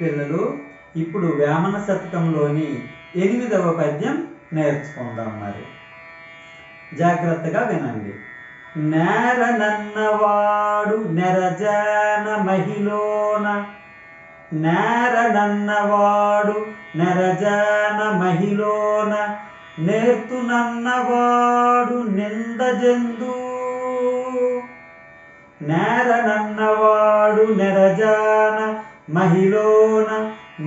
పిల్లలు ఇప్పుడు వేమన శతకంలోని ఎనిమిదవ పద్యం నేర్చుకుందాం మరి. జాగ్రత్తగా వినండి. నేర నన్నవాడు నెరజాన మహిలోన నేరనన్నవాడు నెరజాన మహిలోన నేర్తునన్నవాడు నిందజందు నెరజాన మహిలోన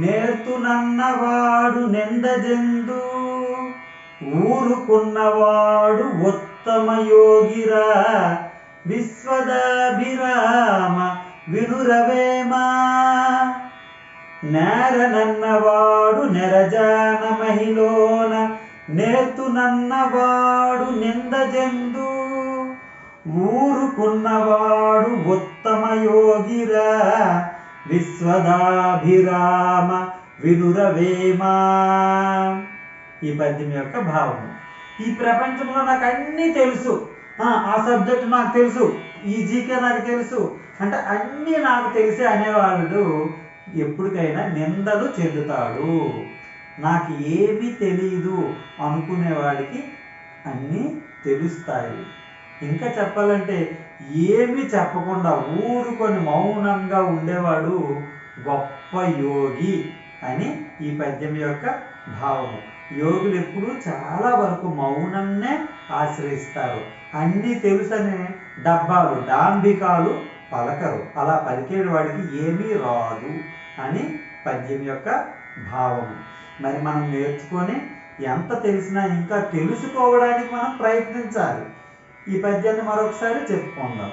నేర్తునన్నవాడు నిందజందు ఊరుకున్నవాడు ఉత్తమ యోగిరా విశ్వదాభిరామ వినురవేమా నేరనన్నవాడు నెరజాన మహిలోన నేర్తునన్నవాడు నిందజందు ఊరుకున్నవాడు ఉత్తమ యోగిరా విశ్వదాభిరామ వినురవేమా ఈ పద్యం యొక్క భావము. ఈ ప్రపంచంలో నాకు అన్నీ తెలుసు. ఆ, సబ్జెక్ట్ నాకు తెలుసు. ఈ జీకే నాకు తెలుసు. అంటే అన్నీ నాకు తెలిసి అనేవాడు ఎప్పటికైనా నిందలు చెందుతాడు. నాకు ఏమీ తెలియదు అనుకునేవాడికి అన్నీ తెలుస్తాయి. ఇంకా చెప్పాలంటే ఏమి చెప్పకుండా ఊరుకొని మౌనంగా ఉండేవాడు గొప్ప యోగి అని ఈ పద్యం యొక్క భావము యోగులు ఎప్పుడు చాలా వరకు మౌనంనే ఆశ్రయిస్తారు. అన్నీ తెలుసనే డబ్బాలు డాంబికాలు పలకరు. అలా పలికేడు వాడికి ఏమీ రాదు అని పద్యం యొక్క భావము. మరి మనం నేర్చుకొని ఎంత తెలిసినా ఇంకా తెలుసుకోవడానికి మనం ప్రయత్నించాలి. ఈ పద్యాన్ని మరొకసారి చెప్పుకుందాం.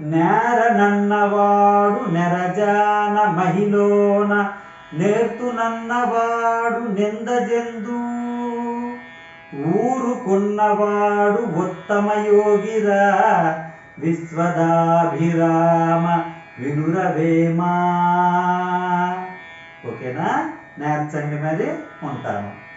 నేరనన్నవాడు నెరజాన మహిలోన నేర్తునన్నవాడు నిందజెందు. ఊరుకున్నవాడు ఉత్తమ యోగిరా విశ్వదాభిరామ వినురవేమా. ఓకేనా? నేర్చండి మరి ఉంటాను.